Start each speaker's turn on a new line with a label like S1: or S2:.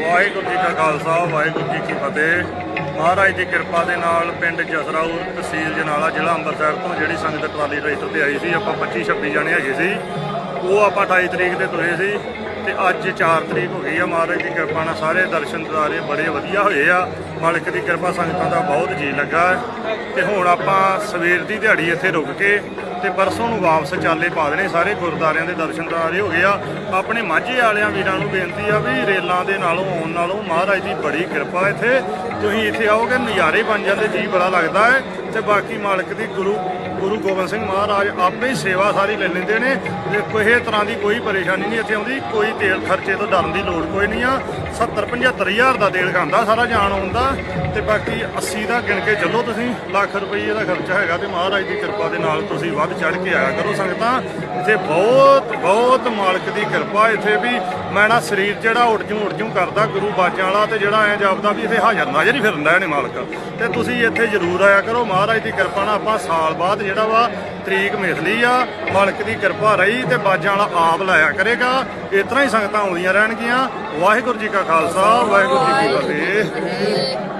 S1: ਵਾਹਿਗੁਰੂ ਜੀ ਕਾ ਖਾਲਸਾ, ਵਾਹਿਗੁਰੂ ਜੀ ਕੀ ਫਤਿਹ। ਮਹਾਰਾਜ ਦੀ ਕਿਰਪਾ ਦੇ ਨਾਲ ਪਿੰਡ ਜਸਰਾਉ ਤਹਿਸੀਲ ਜਨਾਲਾ ਜ਼ਿਲ੍ਹਾ ਅੰਮ੍ਰਿਤਸਰ ਤੋਂ ਜਿਹੜੀ ਸੰਗਤ ਟਰਾਲੀ ਟਰੈਕਟਰ ਤੇ ਆਈ ਸੀ, ਆਪਾਂ 25 26 ਜਣੇ ਹੈਗੇ ਸੀ। ਉਹ ਆਪਾਂ 28 ਤਰੀਕ ਤੇ ਤੁਰੇ ਸੀ ਤੇ ਅੱਜ 4 ਤਰੀਕ ਹੋ ਗਈ ਆ। ਮਹਾਰਾਜ ਦੀ ਕਿਰਪਾ ਨਾਲ ਸਾਰੇ ਦਰਸ਼ਨ ਦਿਦਾਰੇ ਬੜੇ ਵਧੀਆ ਹੋਏ ਆ। ਮਾਲਕ ਦੀ ਕਿਰਪਾ ਸੰਗਤਾਂ ਦਾ ਬਹੁਤ ਜੀ ਲੱਗਾ। ਹੈ। ਤੇ ਹੁਣ ਆਪਾਂ ਸਵੇਰ ਦੀ ਦਿਹਾੜੀ ਇੱਥੇ ਰੁਕ ਕੇ ਤੇ ਪਰਸੋਂ ਨੂੰ ਵਾਪਸ ਚਾਲੇ ਪਾ ਦੇਣੇ ਸਾਰੇ ਗੁਰਦਾਰਿਆਂ ਦੇ ਦਰਸ਼ਨ ਦਿਦਾਰੇ ਹੋ ਗਏ ਆ। ਆਪਣੇ ਮਾਝੇ ਵਾਲਿਆਂ ਵੀਰਾਂ ਨੂੰ ਬੇਨਤੀ ਆ ਵੀ ਰੇਲਾਂ ਦੇ ਨਾਲੋਂ, ਆਉਣ ਨਾਲੋਂ ਮਹਾਰਾਜ ਦੀ ਬੜੀ ਕਿਰਪਾ ਇੱਥੇ। ਤੁਸੀਂ ਇੱਥੇ ਆਓਗੇ ਨਜ਼ਾਰੇ ਬਣ ਜਾਂਦੇ, ਜੀ ਬੜਾ ਲੱਗਦਾ ਹੈ। ਤੇ ਬਾਕੀ ਮਾਲਕ ਦੀ ਗੁਰੂ ਗੁਰੂ ਗੋਬਿੰਦ ਸਿੰਘ ਮਹਾਰਾਜ ਆਪੇ ਹੀ ਸੇਵਾ ਸਾਰੀ ਲੈ ਲੈਂਦੇ ਨੇ। ਤੇ ਕੋਈ ਤਰ੍ਹਾਂ ਦੀ ਕੋਈ ਪਰੇਸ਼ਾਨੀ ਨਹੀਂ ਇੱਥੇ ਆਉਂਦੀ। ਕੋਈ ਤੇਲ ਖਰਚੇ ਤੋਂ ਡਰਨ ਦੀ ਲੋੜ ਕੋਈ ਨਹੀਂ ਆ। 70 75 ਹਜ਼ਾਰ ਦਾ ਤੇਲ ਖਾਂਦਾ, ਸਾਰਾ ਜਾਣ ਆਉਂਦਾ ਤੇ ਬਾਕੀ 80 ਦਾ ਗਿਣ ਕੇ ਚੱਲੋ ਤੁਸੀਂ, ਲੱਖ ਰੁਪਏ ਦਾ ਖਰਚਾ ਹੈਗਾ ਤੇ ਮਹਾਰਾਜ ਦੀ ਕਿਰਪਾ ਦੇ ਨਾਲ ਤੁਸੀਂ ਵੱਧ ਚੜ ਕੇ ਆਇਆ ਕਰੋ ਸੰਗਤਾਂ। ਇੱਥੇ ਬਹੁਤ ਬਹੁਤ ਮਾਲਕ ਦੀ ਕਿਰਪਾ, ਇੱਥੇ ਵੀ ਮੈਂ ਨਾ ਸਰੀਰ ਜਿਹੜਾ ਉੱਡ ਜੂ ਉੱਡ ਜੂ ਕਰਦਾ, ਗੁਰੂ ਬਾਜਾਂ ਵਾਲਾ ਤੇ ਜਿਹੜਾ ਐ ਜਾਪਦਾ ਵੀ ਇੱਥੇ ਹਾਜ਼ਰ, ਨਾਜ਼ਰ ਹੀ ਫਿਰਦਾ ਇਹਨੇ ਮਾਲਕ। ਤੇ ਤੁਸੀਂ ਇੱਥੇ ਜ਼ਰੂਰ ਆਇਆ ਕਰੋ, ਮਹਾਰਾਜ ਦੀ ਕਿਰਪਾ ਨਾਲ ਆਪਾਂ ਸਾਲ ਬਾਅਦ ਜਿਹੜਾ ਵਾ ਤਰੀਕ ਮਿਥਲੀ ਆ, ਮਾਲਕ ਦੀ ਕਿਰਪਾ ਰਹੀ ਤੇ ਬਾਜਾਂ ਵਾਲਾ ਆਪ ਲਾਇਆ ਕਰੇਗਾ। ਇਸ ਤਰ੍ਹਾਂ ਹੀ ਸੰਗਤਾਂ ਆਉਂਦੀਆਂ ਰਹਿਣਗੀਆਂ। ਵਾਹਿਗੁਰੂ ਜੀ ਕਾ ਖਾਲਸਾ, ਵਾਹਿਗੁਰੂ ਜੀ ਕੀ ਫਤਿਹ।